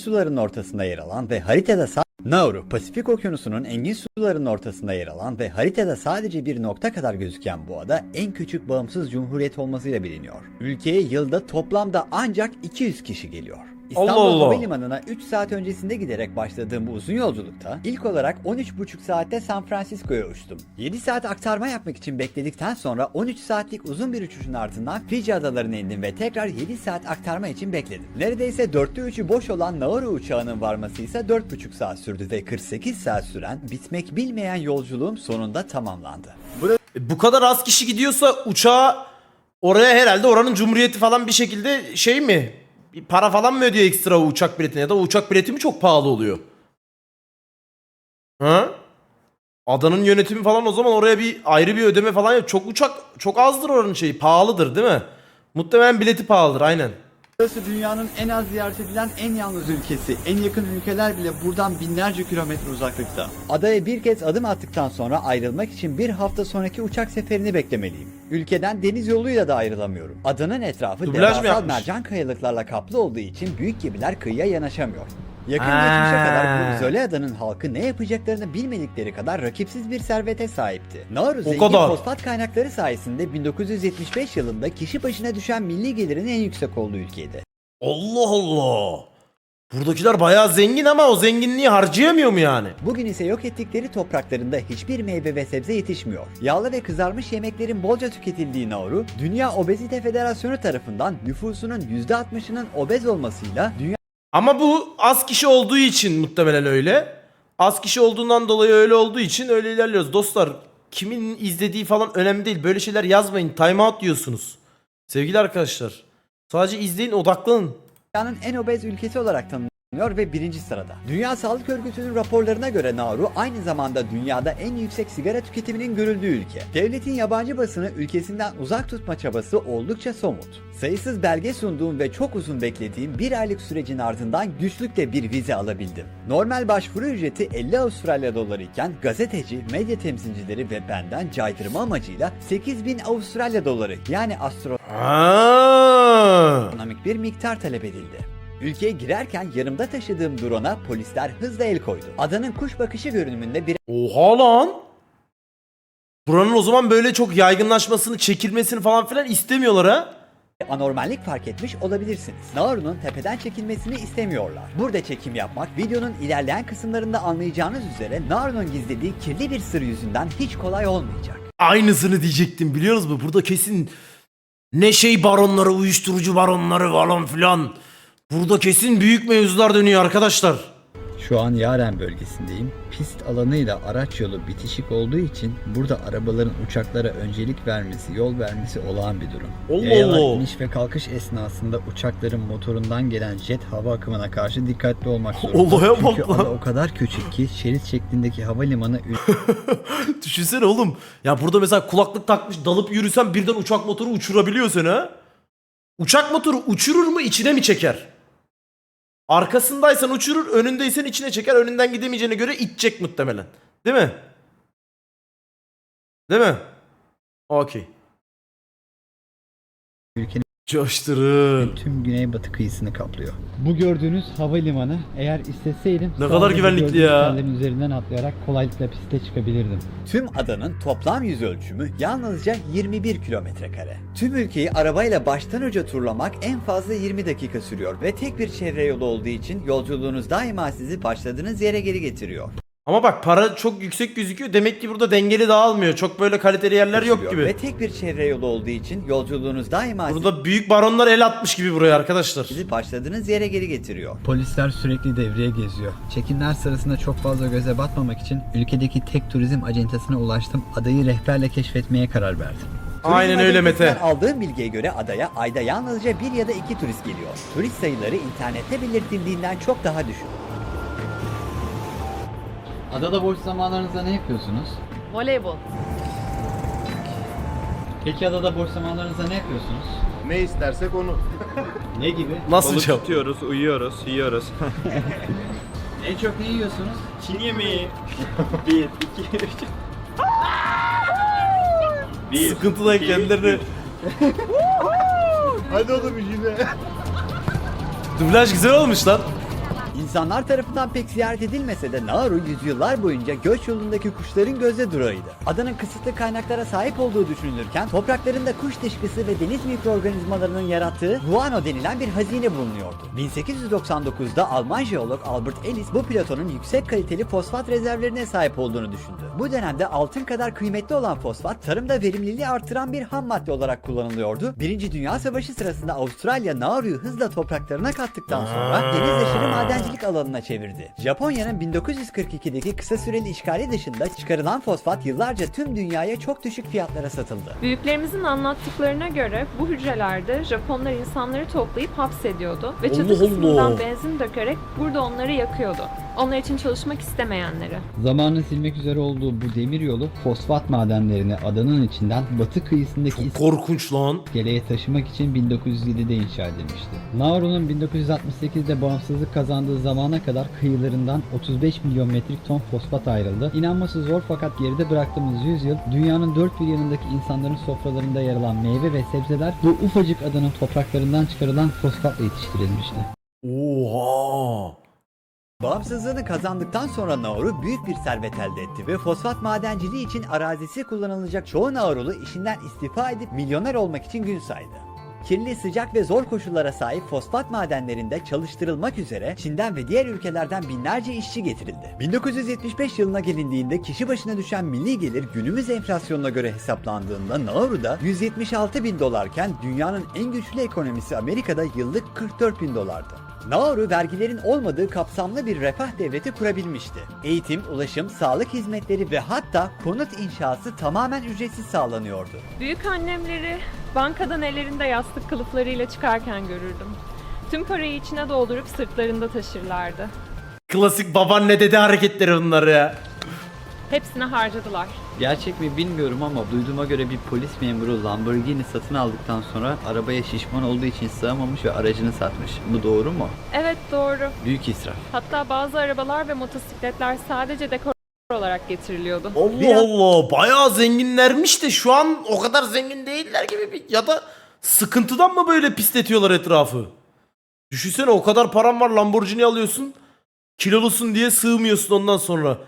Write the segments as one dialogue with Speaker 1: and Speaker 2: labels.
Speaker 1: sularının ortasında yer alan ve haritada Nauru, Pasifik Okyanusu'nun engin sularının ortasında yer alan ve haritada sadece bir nokta kadar gözüken bu ada en küçük bağımsız cumhuriyet olmasıyla biliniyor. Ülkeye yılda toplamda ancak 200 kişi geliyor. İstanbul
Speaker 2: Allah Allah.
Speaker 1: Havalimanı'na 3 saat öncesinde giderek başladığım bu uzun yolculukta ilk olarak 13,5 saatte San Francisco'ya uçtum. 7 saat aktarma yapmak için bekledikten sonra 13 saatlik uzun bir uçuşun ardından Fiji adalarına indim ve tekrar 7 saat aktarma için bekledim. Neredeyse dörtte üçü boş olan Nauru uçağının varması ise 4,5 saat sürdü ve 48 saat süren bitmek bilmeyen yolculuğum sonunda tamamlandı.
Speaker 2: E, Bu kadar az kişi gidiyorsa uçağa oraya herhalde oranın cumhuriyeti falan bir şekilde şey mi? Bir para falan mı ödüyor ekstra o uçak biletine ya da o uçak bileti mi çok pahalı oluyor? Ha? Adanın yönetimi falan o zaman oraya bir ayrı bir ödeme falan yap. Çok uçak çok azdır oranın şeyi. Pahalıdır değil mi? Muhtemelen bileti pahalıdır aynen.
Speaker 1: Burası dünyanın en az ziyaret edilen en yalnız ülkesi. En yakın ülkeler bile buradan binlerce kilometre uzaklıkta. Adaya bir kez adım attıktan sonra ayrılmak için bir hafta sonraki uçak seferini beklemeliyim. Ülkeden deniz yoluyla da ayrılamıyorum. Adanın etrafı
Speaker 2: Dublaj yapmış?
Speaker 1: mercan kayalıklarla kaplı olduğu için büyük gemiler kıyıya yanaşamıyor. Yakın geçmişe kadar bu izole adanın halkı ne yapacaklarını bilmedikleri kadar rakipsiz bir servete sahipti. Nauru zengin
Speaker 2: kadar.
Speaker 1: fosfat kaynakları sayesinde 1975 yılında kişi başına düşen milli gelirin en yüksek olduğu ülkeydi.
Speaker 2: Allah Allah. Buradakiler bayağı zengin ama o zenginliği harcayamıyor mu yani?
Speaker 1: Bugün ise yok ettikleri topraklarında hiçbir meyve ve sebze yetişmiyor. Yağlı ve kızarmış yemeklerin bolca tüketildiği Nauru, Dünya Obezite Federasyonu tarafından nüfusunun %60'ının obez olmasıyla dünya
Speaker 2: Ama bu az kişi olduğu için muhtemelen öyle. Az kişi olduğundan dolayı öyle olduğu için öyle ilerliyoruz. Dostlar kimin izlediği falan önemli değil. Böyle şeyler yazmayın. Time out diyorsunuz. Sevgili arkadaşlar. Sadece izleyin odaklanın.
Speaker 1: dünyanın en obez ülkesi olarak tanınıyor ve birinci sırada. Dünya Sağlık Örgütü'nün raporlarına göre Nauru aynı zamanda dünyada en yüksek sigara tüketiminin görüldüğü ülke. Devletin yabancı basını ülkesinden uzak tutma çabası oldukça somut. Sayısız belge sunduğum ve çok uzun beklediğim bir aylık sürecin ardından güçlükle bir vize alabildim. Normal başvuru ücreti 50 Avustralya doları iken gazeteci, medya temsilcileri ve benden caydırma amacıyla 8000 Avustralya doları yani
Speaker 2: Ha.
Speaker 1: astronomik bir miktar talep edildi. Ülkeye girerken yanımda taşıdığım drone'a polisler hızla el koydu. Adanın kuş bakışı görünümünde bir
Speaker 2: Oha lan. Buranın o zaman böyle çok yaygınlaşmasını, çekilmesini falan filan istemiyorlar ha.
Speaker 1: anormallik fark etmiş olabilirsiniz. Nauru'nun tepeden çekilmesini istemiyorlar. Burada çekim yapmak videonun ilerleyen kısımlarında anlayacağınız üzere Nauru'nun gizlediği kirli bir sır yüzünden hiç kolay olmayacak.
Speaker 2: Aynısını diyecektim biliyorsunuz mu? Burada kesin ne şey baronları, uyuşturucu baronları falan filan. Burada kesin büyük mevzular dönüyor arkadaşlar.
Speaker 1: Şu an Yaren bölgesindeyim. Pist alanıyla araç yolu bitişik olduğu için burada arabaların uçaklara öncelik vermesi, yol vermesi olağan bir durum.
Speaker 2: Allah
Speaker 1: Yayalar
Speaker 2: Allah.
Speaker 1: iniş ve kalkış esnasında uçakların motorundan gelen jet hava akımına karşı dikkatli olmak zorunda.
Speaker 2: Olaya bak
Speaker 1: Çünkü
Speaker 2: lan.
Speaker 1: ada o kadar küçük ki şerit şeklindeki havalimanı
Speaker 2: Düşünsene oğlum. Ya burada mesela kulaklık takmış dalıp yürüsen birden uçak motoru uçurabiliyor seni ha. Uçak motoru uçurur mu içine mi çeker? Arkasındaysan uçurur, önündeysen içine çeker. Önünden gidemeyeceğine göre itecek muhtemelen. Değil mi? Değil mi? Okey.
Speaker 1: ülkenin
Speaker 2: Coşturun.
Speaker 1: tüm güneybatı kıyısını kaplıyor. Bu gördüğünüz havalimanı eğer isteseydim
Speaker 2: Ne kadar güvenlikli ya.
Speaker 1: üzerinden atlayarak kolaylıkla piste çıkabilirdim. Tüm adanın toplam yüz ölçümü yalnızca 21 kilometre kare. Tüm ülkeyi arabayla baştan uca turlamak en fazla 20 dakika sürüyor ve tek bir çevre yolu olduğu için yolculuğunuz daima sizi başladığınız yere geri getiriyor.
Speaker 2: Ama bak para çok yüksek gözüküyor. Demek ki burada dengeli dağılmıyor. Çok böyle kaliteli yerler yok
Speaker 1: Getiriyor. Ve
Speaker 2: gibi.
Speaker 1: tek bir çevre yolu olduğu için yolculuğunuz daima
Speaker 2: Burada büyük baronlar el atmış gibi buraya arkadaşlar.
Speaker 1: sizi başladığınız yere geri getiriyor. Polisler sürekli devreye geziyor. Çekimler sırasında çok fazla göze batmamak için ülkedeki tek turizm acentasına ulaştım. Adayı rehberle keşfetmeye karar verdim.
Speaker 2: Aynen
Speaker 1: Turizm
Speaker 2: öyle Mete.
Speaker 1: acentasından Aldığım bilgiye göre adaya ayda yalnızca bir ya da iki turist geliyor. Turist sayıları internette belirtildiğinden çok daha düşük. Adada boş zamanlarınızda ne yapıyorsunuz?
Speaker 3: Voleybol.
Speaker 1: Peki adada boş zamanlarınızda ne yapıyorsunuz?
Speaker 4: Ne istersek onu.
Speaker 1: Ne gibi?
Speaker 2: Nasıl
Speaker 5: Balık
Speaker 2: cevap?
Speaker 5: tutuyoruz, uyuyoruz, yiyoruz.
Speaker 1: En çok ne yiyorsunuz?
Speaker 5: Çin yemeği. Bir, iki, üç. Bir,
Speaker 2: Sıkıntıda
Speaker 5: iki,
Speaker 2: kendilerini.
Speaker 4: Hadi oğlum işine.
Speaker 2: Dublaj güzel olmuş lan.
Speaker 1: İnsanlar tarafından pek ziyaret edilmese de Nauru yüzyıllar boyunca göç yolundaki kuşların gözde durağıydı. Adanın kısıtlı kaynaklara sahip olduğu düşünülürken topraklarında kuş dışkısı ve deniz mikroorganizmalarının yarattığı guano denilen bir hazine bulunuyordu. 1899'da Alman jeolog Albert Ellis bu platonun yüksek kaliteli fosfat rezervlerine sahip olduğunu düşündü. Bu dönemde altın kadar kıymetli olan fosfat tarımda verimliliği artıran bir ham madde olarak kullanılıyordu. Birinci Dünya Savaşı sırasında Avustralya Nauru'yu hızla topraklarına kattıktan sonra deniz aşırı madencilik alanına çevirdi. Japonya'nın 1942'deki kısa süreli işgali dışında çıkarılan fosfat yıllarca tüm dünyaya çok düşük fiyatlara satıldı.
Speaker 3: Büyüklerimizin anlattıklarına göre bu hücrelerde Japonlar insanları toplayıp hapsediyordu ve çatı
Speaker 2: Allah
Speaker 3: kısmından
Speaker 2: Allah.
Speaker 3: benzin dökerek burada onları yakıyordu. Onlar için çalışmak istemeyenleri.
Speaker 4: Zamanın silmek üzere olduğu bu demir yolu fosfat madenlerini adanın içinden batı kıyısındaki
Speaker 2: Korkunç lan.
Speaker 4: iskeleye taşımak için 1907'de inşa edilmişti. Nauru'nun 1968'de bağımsızlık kazandığı zamana kadar kıyılarından 35 milyon metrik ton fosfat ayrıldı. İnanması zor fakat geride bıraktığımız 100 yıl dünyanın dört bir yanındaki insanların sofralarında yer alan meyve ve sebzeler bu ufacık adanın topraklarından çıkarılan fosfatla yetiştirilmişti.
Speaker 2: Oha.
Speaker 1: Bağımsızlığını kazandıktan sonra Nauru büyük bir servet elde etti ve fosfat madenciliği için arazisi kullanılacak çoğu Naurulu işinden istifa edip milyoner olmak için gün saydı. Kirli, sıcak ve zor koşullara sahip fosfat madenlerinde çalıştırılmak üzere Çin'den ve diğer ülkelerden binlerce işçi getirildi. 1975 yılına gelindiğinde kişi başına düşen milli gelir günümüz enflasyonuna göre hesaplandığında Nauru'da 176 bin dolarken dünyanın en güçlü ekonomisi Amerika'da yıllık 44 bin dolardı. Nauru vergilerin olmadığı kapsamlı bir refah devleti kurabilmişti. Eğitim, ulaşım, sağlık hizmetleri ve hatta konut inşası tamamen ücretsiz sağlanıyordu.
Speaker 3: Büyük annemleri bankadan ellerinde yastık kılıflarıyla çıkarken görürdüm. Tüm parayı içine doldurup sırtlarında taşırlardı.
Speaker 2: Klasik babaanne dede hareketleri bunlar ya.
Speaker 3: Hepsini harcadılar.
Speaker 6: Gerçek mi bilmiyorum ama duyduğuma göre bir polis memuru Lamborghini satın aldıktan sonra arabaya şişman olduğu için sığamamış ve aracını satmış. Bu doğru mu?
Speaker 3: Evet doğru.
Speaker 6: Büyük israf.
Speaker 3: Hatta bazı arabalar ve motosikletler sadece dekor olarak getiriliyordu.
Speaker 2: Allah Allah bayağı zenginlermiş de şu an o kadar zengin değiller gibi bir ya da sıkıntıdan mı böyle pisletiyorlar etrafı? Düşünsene o kadar param var Lamborghini alıyorsun kilolusun diye sığmıyorsun ondan sonra.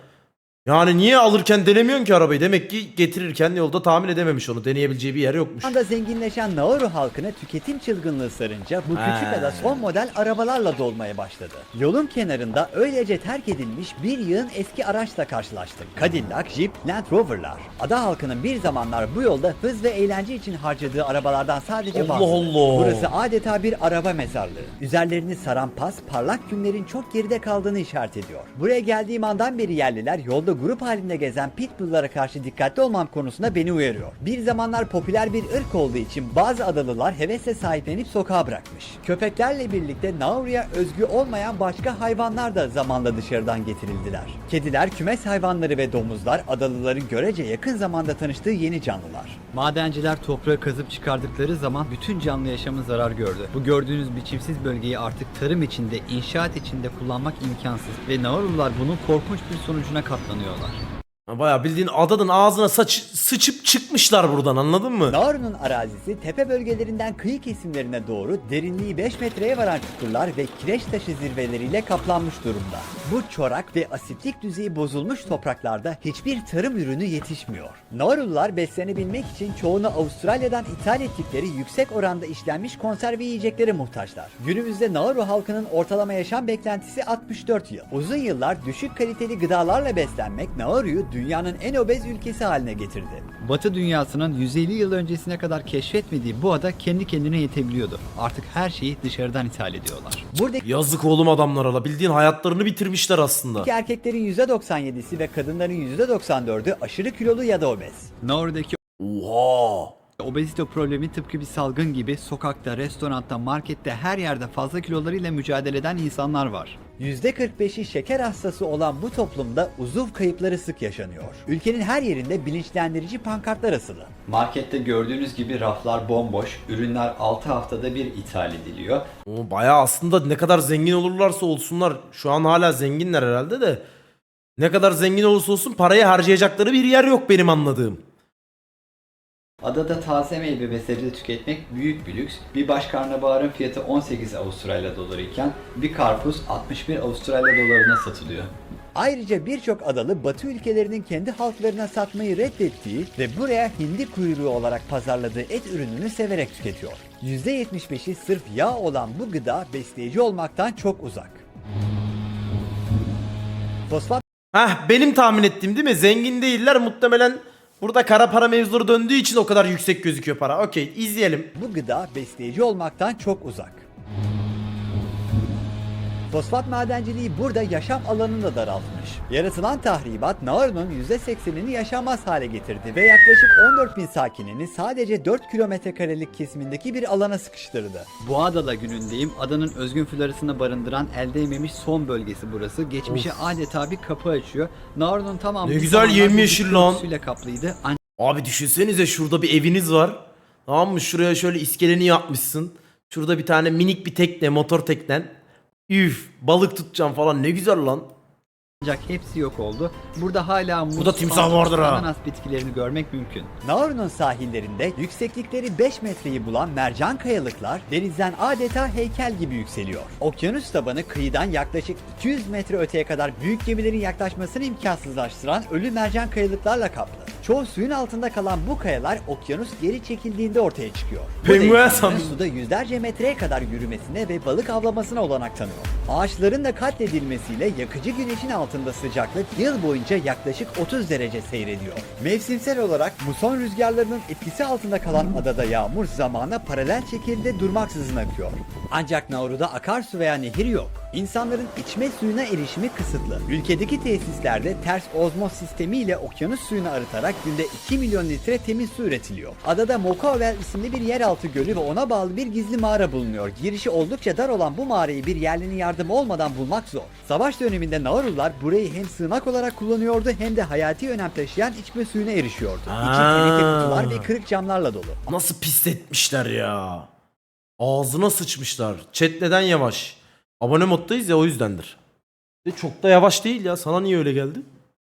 Speaker 2: Yani niye alırken denemiyorsun ki arabayı? Demek ki getirirken yolda tahmin edememiş onu. Deneyebileceği bir yer yokmuş.
Speaker 1: Anda zenginleşen Nauru halkını tüketim çılgınlığı sarınca bu küçük
Speaker 2: Ha.
Speaker 1: ada son model arabalarla dolmaya başladı. Yolun kenarında öylece terk edilmiş bir yığın eski araçla karşılaştık. Cadillac, Jeep, Land Rover'lar. Ada halkının bir zamanlar bu yolda hız ve eğlence için harcadığı arabalardan sadece
Speaker 2: Allah
Speaker 1: bazıları.
Speaker 2: Allah.
Speaker 1: Burası adeta bir araba mezarlığı. Üzerlerini saran pas parlak günlerin çok geride kaldığını işaret ediyor. Buraya geldiğim andan beri yerliler yolda grup halinde gezen pitbulllara karşı dikkatli olmam konusunda beni uyarıyor. Bir zamanlar popüler bir ırk olduğu için bazı adalılar hevesle sahiplenip sokağa bırakmış. Köpeklerle birlikte Nauru'ya özgü olmayan başka hayvanlar da zamanla dışarıdan getirildiler. Kediler, kümes hayvanları ve domuzlar adalıların görece yakın zamanda tanıştığı yeni canlılar.
Speaker 6: Madenciler toprağı kazıp çıkardıkları zaman bütün canlı yaşamı zarar gördü. Bu gördüğünüz biçimsiz bölgeyi artık tarım içinde, inşaat içinde kullanmak imkansız ve Naurulular bunun korkunç bir sonucuna katlanıyorlar.
Speaker 2: Ha, Bayağı bildiğin adanın ağzına saç, sıçıp çıkmışlar buradan anladın mı?
Speaker 1: Nauru'nun arazisi tepe bölgelerinden kıyı kesimlerine doğru derinliği 5 metreye varan çukurlar ve kireç taşı zirveleriyle kaplanmış durumda. Bu çorak ve asitlik düzeyi bozulmuş topraklarda hiçbir tarım ürünü yetişmiyor. Naurulular beslenebilmek için çoğunu Avustralya'dan ithal ettikleri yüksek oranda işlenmiş konserve yiyeceklere muhtaçlar. Günümüzde Nauru halkının ortalama yaşam beklentisi 64 yıl. Uzun yıllar düşük kaliteli gıdalarla beslenmek Nauru'yu dünyanın en obez ülkesi haline getirdi.
Speaker 6: Batı dünyasının 150 yıl öncesine kadar keşfetmediği bu ada kendi kendine yetebiliyordu. Artık her şeyi dışarıdan ithal ediyorlar.
Speaker 1: Buradaki
Speaker 2: Yazık oğlum adamlara la. Bildiğin hayatlarını bitirmişler aslında.
Speaker 1: erkeklerin %97'si ve kadınların %94'ü aşırı kilolu ya da obez.
Speaker 6: Nauru'daki
Speaker 2: Oha.
Speaker 6: obezite problemi tıpkı bir salgın gibi sokakta, restoranda, markette her yerde fazla kilolarıyla mücadele eden insanlar var.
Speaker 1: %45'i şeker hastası olan bu toplumda uzuv kayıpları sık yaşanıyor. Ülkenin her yerinde bilinçlendirici pankartlar asılı.
Speaker 6: Markette gördüğünüz gibi raflar bomboş, ürünler 6 haftada bir ithal ediliyor.
Speaker 2: O bayağı aslında ne kadar zengin olurlarsa olsunlar. Şu an hala zenginler herhalde de. Ne kadar zengin olursa olsun parayı harcayacakları bir yer yok benim anladığım.
Speaker 6: Adada taze meyve ve sebze tüketmek büyük bir lüks. Bir baş karnabaharın fiyatı 18 Avustralya doları iken bir karpuz 61 Avustralya dolarına satılıyor.
Speaker 1: Ayrıca birçok adalı Batı ülkelerinin kendi halklarına satmayı reddettiği ve buraya hindi kuyruğu olarak pazarladığı et ürününü severek tüketiyor. %75'i sırf yağ olan bu gıda besleyici olmaktan çok uzak. Fosfat
Speaker 2: Heh benim tahmin ettiğim değil mi? Zengin değiller muhtemelen burada kara para mevzuları döndüğü için o kadar yüksek gözüküyor para. Okey izleyelim.
Speaker 1: bu gıda besleyici olmaktan çok uzak. Fosfat madenciliği burada yaşam alanını da daraltmış. Yaratılan tahribat Nauru'nun %80'ini yaşanmaz hale getirdi ve yaklaşık 14 bin sakinini sadece 4 kilometre karelik kesimindeki bir alana sıkıştırdı.
Speaker 6: Bu adada günündeyim. Adanın özgün florasını barındıran elde yememiş son bölgesi burası. Geçmişe adeta bir kapı açıyor. Nauru'nun tamamı
Speaker 2: Ne güzel yemyeşil lan.
Speaker 6: suyla kaplıydı.
Speaker 2: Abi düşünsenize şurada bir eviniz var. Tamam mı? Şuraya şöyle iskeleni yapmışsın. Şurada bir tane minik bir tekne, motor teknen. Üf, balık tutacağım falan ne güzel lan.
Speaker 6: Ancak hepsi yok oldu. Burada hala muz,
Speaker 2: Burada timsah vardır ha.
Speaker 6: ananas bitkilerini görmek mümkün.
Speaker 1: Nauru'nun sahillerinde yükseklikleri 5 metreyi bulan mercan kayalıklar denizden adeta heykel gibi yükseliyor. Okyanus tabanı kıyıdan yaklaşık 200 metre öteye kadar büyük gemilerin yaklaşmasını imkansızlaştıran ölü mercan kayalıklarla kaplı. Çoğu suyun altında kalan bu kayalar okyanus geri çekildiğinde ortaya çıkıyor. Bu da
Speaker 2: Penguen
Speaker 1: insanların
Speaker 2: sandım.
Speaker 1: suda yüzlerce metreye kadar yürümesine ve balık avlamasına olanak tanıyor. Ağaçların da katledilmesiyle yakıcı güneşin altında sıcaklık yıl boyunca yaklaşık 30 derece seyrediyor. Mevsimsel olarak muson rüzgarlarının etkisi altında kalan adada yağmur zamana paralel şekilde durmaksızın akıyor. Ancak Nauru'da akarsu veya nehir yok. İnsanların içme suyuna erişimi kısıtlı. Ülkedeki tesislerde ters ozmoz sistemiyle okyanus suyunu arıtarak günde 2 milyon litre temiz su üretiliyor. Adada Mokovel isimli bir yeraltı gölü ve ona bağlı bir gizli mağara bulunuyor. Girişi oldukça dar olan bu mağarayı bir yerlinin yardımı olmadan bulmak zor. Savaş döneminde Naurular burayı hem sığınak olarak kullanıyordu hem de hayati önem taşıyan içme suyuna erişiyordu. İçi teneke kutular ve kırık camlarla dolu.
Speaker 2: Nasıl pisletmişler ya. Ağzına sıçmışlar. Chat neden yavaş? Abone moddayız ya o yüzdendir. De çok da yavaş değil ya. Sana niye öyle geldi?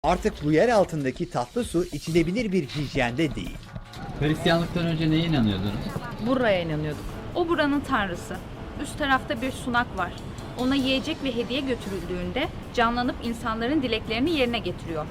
Speaker 1: Artık bu yer altındaki tatlı su içilebilir bir hijyende değil.
Speaker 4: Hristiyanlıktan önce neye inanıyordunuz?
Speaker 7: Buraya inanıyorduk. O buranın tanrısı. Üst tarafta bir sunak var. Ona yiyecek ve hediye götürüldüğünde canlanıp insanların dileklerini yerine getiriyor.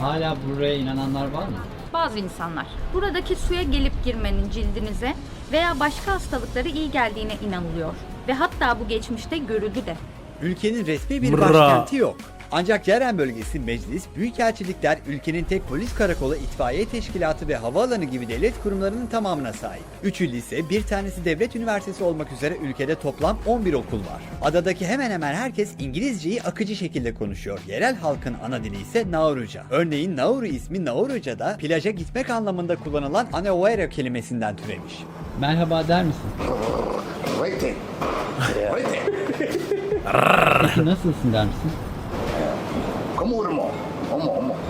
Speaker 4: Hala buraya inananlar var mı?
Speaker 7: Bazı insanlar buradaki suya gelip girmenin cildinize veya başka hastalıklara iyi geldiğine inanılıyor. Ve hatta bu geçmişte görüldü de.
Speaker 1: Ülkenin resmi bir
Speaker 2: Mırra.
Speaker 1: başkenti yok. Ancak Yeren bölgesi meclis, büyükelçilikler, ülkenin tek polis karakolu, itfaiye teşkilatı ve havaalanı gibi devlet kurumlarının tamamına sahip. Üçü lise, bir tanesi devlet üniversitesi olmak üzere ülkede toplam 11 okul var. Adadaki hemen hemen herkes İngilizceyi akıcı şekilde konuşuyor. Yerel halkın ana dili ise Nauruca. Örneğin Nauru ismi Nauruca'da plaja gitmek anlamında kullanılan Anawera kelimesinden türemiş.
Speaker 4: Merhaba der misin? Nasılsın der misin?
Speaker 8: Como urmo.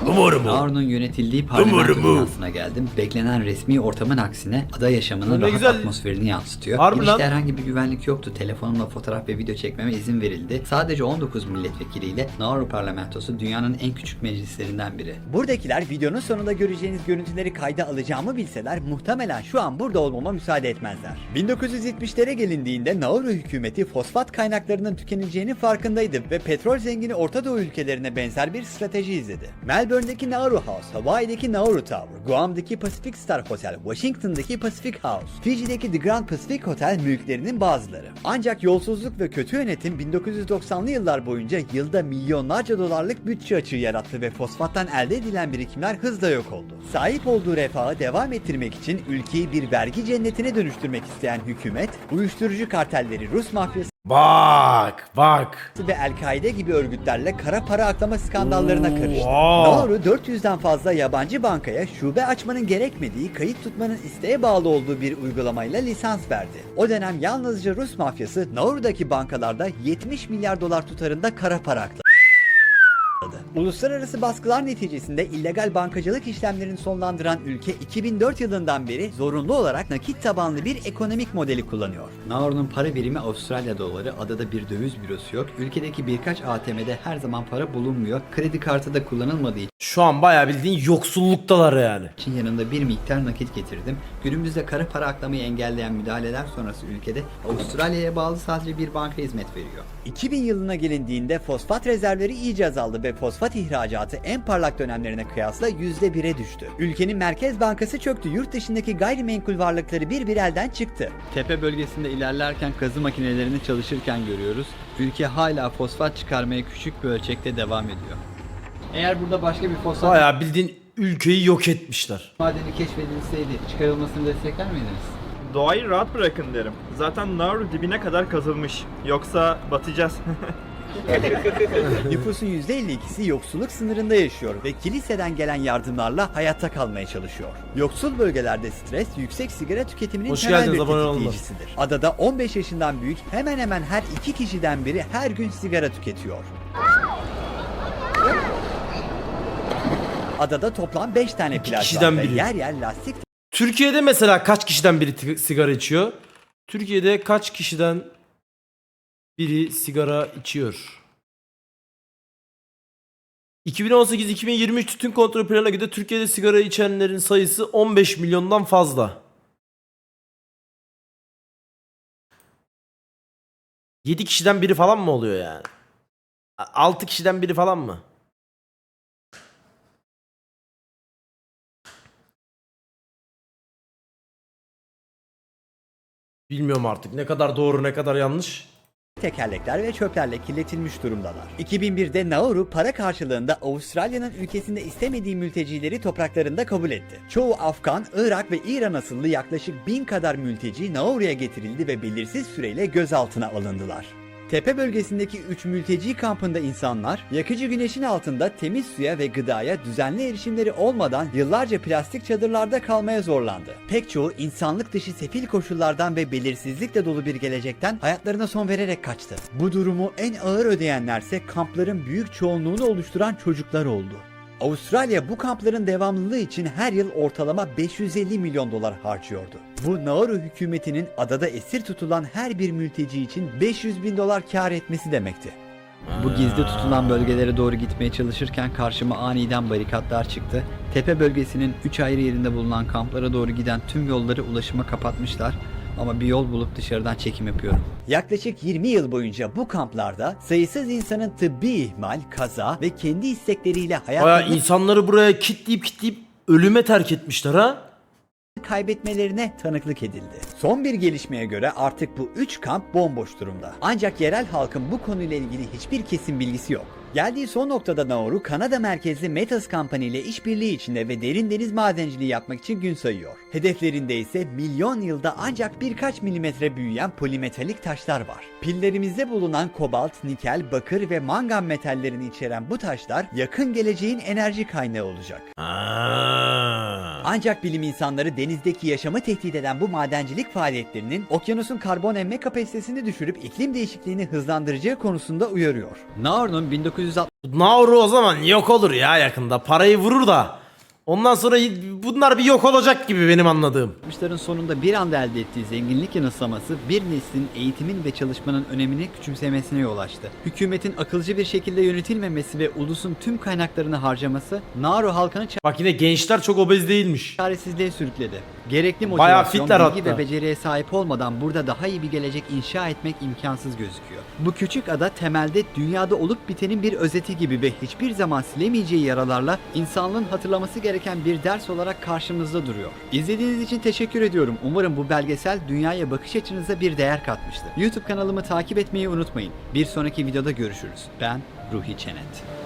Speaker 8: Omo.
Speaker 2: Umurum
Speaker 6: Nauru'nun yönetildiği parlamento
Speaker 2: Umurum bu.
Speaker 6: binasına geldim. Beklenen resmi ortamın aksine ada yaşamının
Speaker 2: Ne
Speaker 6: rahat
Speaker 2: güzel.
Speaker 6: atmosferini yansıtıyor.
Speaker 2: Harbi
Speaker 6: Girişte
Speaker 2: lan.
Speaker 6: herhangi bir güvenlik yoktu. Telefonumla fotoğraf ve video çekmeme izin verildi. Sadece 19 milletvekiliyle Nauru parlamentosu dünyanın en küçük meclislerinden biri.
Speaker 1: Buradakiler videonun sonunda göreceğiniz görüntüleri kayda alacağımı bilseler muhtemelen şu an burada olmama müsaade etmezler. 1970'lere gelindiğinde Nauru hükümeti fosfat kaynaklarının tükeneceğinin farkındaydı ve petrol zengini Orta Doğu ülkelerine benzer bir strateji izledi. Melbourne'deki Nauru House, Hawaii'deki Nauru Tower, Guam'daki Pacific Star Hotel, Washington'daki Pacific House, Fiji'deki The Grand Pacific Hotel mülklerinin bazıları. Ancak yolsuzluk ve kötü yönetim 1990'lı yıllar boyunca yılda milyonlarca dolarlık bütçe açığı yarattı ve fosfattan elde edilen birikimler hızla yok oldu. Sahip olduğu refahı devam ettirmek için ülkeyi bir vergi cennetine dönüştürmek isteyen hükümet, uyuşturucu kartelleri Rus mafyası
Speaker 2: Bak bak.
Speaker 1: ve El-Kaide gibi örgütlerle kara para aklama skandallarına karıştı.
Speaker 2: Wow.
Speaker 1: Nauru 400'den fazla yabancı bankaya şube açmanın gerekmediği, kayıt tutmanın isteğe bağlı olduğu bir uygulamayla lisans verdi. O dönem yalnızca Rus mafyası Nauru'daki bankalarda 70 milyar dolar tutarında kara para akladı. Uluslararası baskılar neticesinde illegal bankacılık işlemlerini sonlandıran ülke 2004 yılından beri zorunlu olarak nakit tabanlı bir ekonomik modeli kullanıyor.
Speaker 6: Nauru'nun para birimi Avustralya doları, adada bir döviz bürosu yok. Ülkedeki birkaç ATM'de her zaman para bulunmuyor. Kredi kartı da kullanılmadığı
Speaker 2: Şu an bayağı bildiğin yoksulluktalar yani.
Speaker 6: için yanında bir miktar nakit getirdim. Günümüzde kara para aklamayı engelleyen müdahaleler sonrası ülkede Avustralya'ya bağlı sadece bir banka hizmet veriyor.
Speaker 1: 2000 yılına gelindiğinde fosfat rezervleri iyice azaldı ve fosfat ihracatı en parlak dönemlerine kıyasla %1'e düştü. Ülkenin Merkez Bankası çöktü, yurt dışındaki gayrimenkul varlıkları bir bir elden çıktı.
Speaker 6: Tepe bölgesinde ilerlerken kazı makinelerini çalışırken görüyoruz. Ülke hala fosfat çıkarmaya küçük bir ölçekte devam ediyor. Eğer burada başka bir fosfat
Speaker 2: Bayağı bildiğin ülkeyi yok etmişler.
Speaker 6: madeni keşfedilseydi çıkarılmasını destekler miydiniz?
Speaker 5: Doğayı rahat bırakın derim. Zaten Nauru dibine kadar kazılmış. Yoksa batacağız.
Speaker 1: Nüfusun %52'si yoksulluk sınırında yaşıyor ve kiliseden gelen yardımlarla hayatta kalmaya çalışıyor. Yoksul bölgelerde stres yüksek sigara tüketiminin
Speaker 2: Hoş
Speaker 1: temel
Speaker 2: geldiniz,
Speaker 1: bir
Speaker 2: abone olun.
Speaker 1: tetikleyicisidir. Adada 15 yaşından büyük hemen hemen her iki kişiden biri her gün sigara tüketiyor. Adada toplam 5 tane plaj
Speaker 2: kişiden
Speaker 1: var ve
Speaker 2: biri.
Speaker 1: yer yer lastik
Speaker 2: Türkiye'de mesela kaç kişiden biri ti- sigara içiyor? Türkiye'de kaç kişiden biri sigara içiyor? 2018-2023 tütün kontrol planına göre Türkiye'de sigara içenlerin sayısı 15 milyondan fazla. 7 kişiden biri falan mı oluyor yani? 6 kişiden biri falan mı? Bilmiyorum artık ne kadar doğru ne kadar yanlış.
Speaker 1: Tekerlekler ve çöplerle kirletilmiş durumdalar. 2001'de Nauru para karşılığında Avustralya'nın ülkesinde istemediği mültecileri topraklarında kabul etti. Çoğu Afgan, Irak ve İran asıllı yaklaşık bin kadar mülteci Nauru'ya getirildi ve belirsiz süreyle gözaltına alındılar. Tepe bölgesindeki 3 mülteci kampında insanlar yakıcı güneşin altında temiz suya ve gıdaya düzenli erişimleri olmadan yıllarca plastik çadırlarda kalmaya zorlandı. Pek çoğu insanlık dışı sefil koşullardan ve belirsizlikle dolu bir gelecekten hayatlarına son vererek kaçtı. Bu durumu en ağır ödeyenlerse kampların büyük çoğunluğunu oluşturan çocuklar oldu. Avustralya bu kampların devamlılığı için her yıl ortalama 550 milyon dolar harcıyordu. Bu Nauru hükümetinin adada esir tutulan her bir mülteci için 500 bin dolar kar etmesi demekti.
Speaker 6: Bu gizli tutulan bölgelere doğru gitmeye çalışırken karşıma aniden barikatlar çıktı. Tepe bölgesinin 3 ayrı yerinde bulunan kamplara doğru giden tüm yolları ulaşıma kapatmışlar. Ama bir yol bulup dışarıdan çekim yapıyorum.
Speaker 1: Yaklaşık 20 yıl boyunca bu kamplarda sayısız insanın tıbbi ihmal, kaza ve kendi istekleriyle
Speaker 2: Baya
Speaker 1: hayatlarını
Speaker 2: insanları buraya kitleyip kitleyip ölüme terk etmişler ha.
Speaker 1: kaybetmelerine tanıklık edildi. Son bir gelişmeye göre artık bu 3 kamp bomboş durumda. Ancak yerel halkın bu konuyla ilgili hiçbir kesin bilgisi yok. Geldiği son noktada Naoru Kanada merkezli Metas Company ile işbirliği içinde ve derin deniz madenciliği yapmak için gün sayıyor. Hedeflerinde ise milyon yılda ancak birkaç milimetre büyüyen polimetalik taşlar var. Pillerimizde bulunan kobalt, nikel, bakır ve mangan metallerini içeren bu taşlar yakın geleceğin enerji kaynağı olacak. Ancak bilim insanları denizdeki yaşamı tehdit eden bu madencilik faaliyetlerinin okyanusun karbon emme kapasitesini düşürüp iklim değişikliğini hızlandıracağı konusunda uyarıyor.
Speaker 6: Naoru'nun 19 %60.
Speaker 2: Nauru o zaman yok olur ya yakında. Parayı vurur da. Ondan sonra bunlar bir yok olacak gibi benim anladığım.
Speaker 6: 60'ların sonunda bir anda elde ettiği zenginlik yanılsaması bir neslin eğitimin ve çalışmanın önemini küçümsemesine yol açtı. Hükümetin akılcı bir şekilde yönetilmemesi ve ulusun tüm kaynaklarını harcaması Nauru halkını
Speaker 2: Bak yine gençler çok obez değilmiş.
Speaker 6: çaresizliğe sürükledi. Gerekli
Speaker 2: Bayağı
Speaker 6: motivasyon,
Speaker 2: fitler
Speaker 6: bilgi
Speaker 2: hatta.
Speaker 6: ve beceriye sahip olmadan burada daha iyi bir gelecek inşa etmek imkansız gözüküyor. Bu küçük ada temelde dünyada olup bitenin bir özeti gibi ve hiçbir zaman silemeyeceği yaralarla insanlığın hatırlaması gereken bir ders olarak karşımızda duruyor. İzlediğiniz için teşekkür ediyorum. Umarım bu belgesel dünyaya bakış açınıza bir değer katmıştır. YouTube kanalımı takip etmeyi unutmayın. Bir sonraki videoda görüşürüz. Ben Ruhi Çenet.